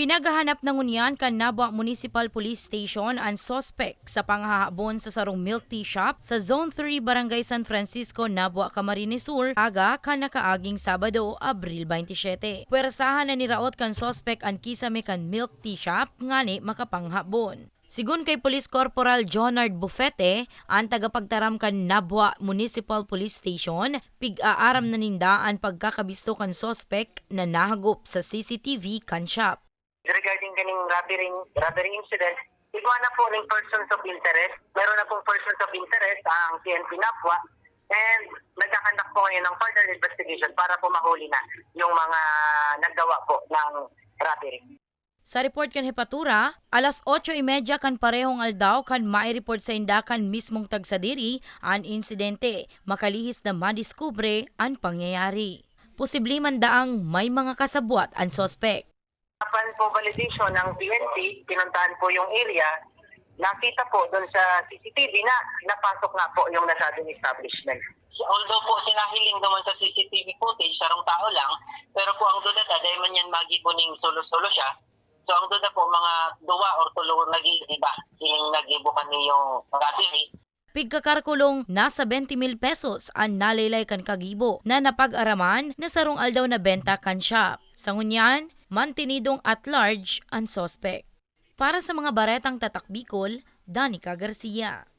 Pinagahanap ng unyan kan Nabwa Municipal Police Station ang suspect sa panghahabon sa sarong milk tea shop sa Zone 3 Barangay San Francisco, Nabwa, Camarines Sur, aga kan nakaaging Sabado, Abril 27. Pwersahan na niraot kan suspect ang kisame kan milk tea shop ngani makapanghabon. Sigun kay Police Corporal Jonard Bufete, ang tagapagtaram kan Nabwa Municipal Police Station, pig-aaram na ninda ang pagkakabisto kan suspect na nahagop sa CCTV kan shop. Regarding kaning robbery, robbery incident, iguan na po ng persons of interest. Meron na pong persons of interest ang PNP NAPWA and nagkakandak po ngayon ng further investigation para po mahuli na yung mga naggawa po ng robbery. Sa report kan Hepatura, alas 8.30 kan parehong aldaw kan mai-report sa indakan mismong tagsadiri ang insidente, makalihis na madiskubre ang pangyayari. Posible man daang may mga kasabwat ang sospek. Upon po validation ng PNP, pinuntahan po yung area, nakita po doon sa CCTV na napasok nga po yung nasabing establishment. although po sinahiling naman sa CCTV footage, sarong tao lang, pero po ang duda dahil man yan magibuning solo-solo siya. So ang duda po mga duwa or tulo nag-iiba, yung nag-ibo kami yung battery. Pigkakarkulong nasa 20 mil pesos ang nalaylay kan kagibo na napag-araman na sarong aldaw na benta kan shop. Sa ngunyan, mantinidong at large ang sospek. Para sa mga baretang tatakbikol, Danica Garcia.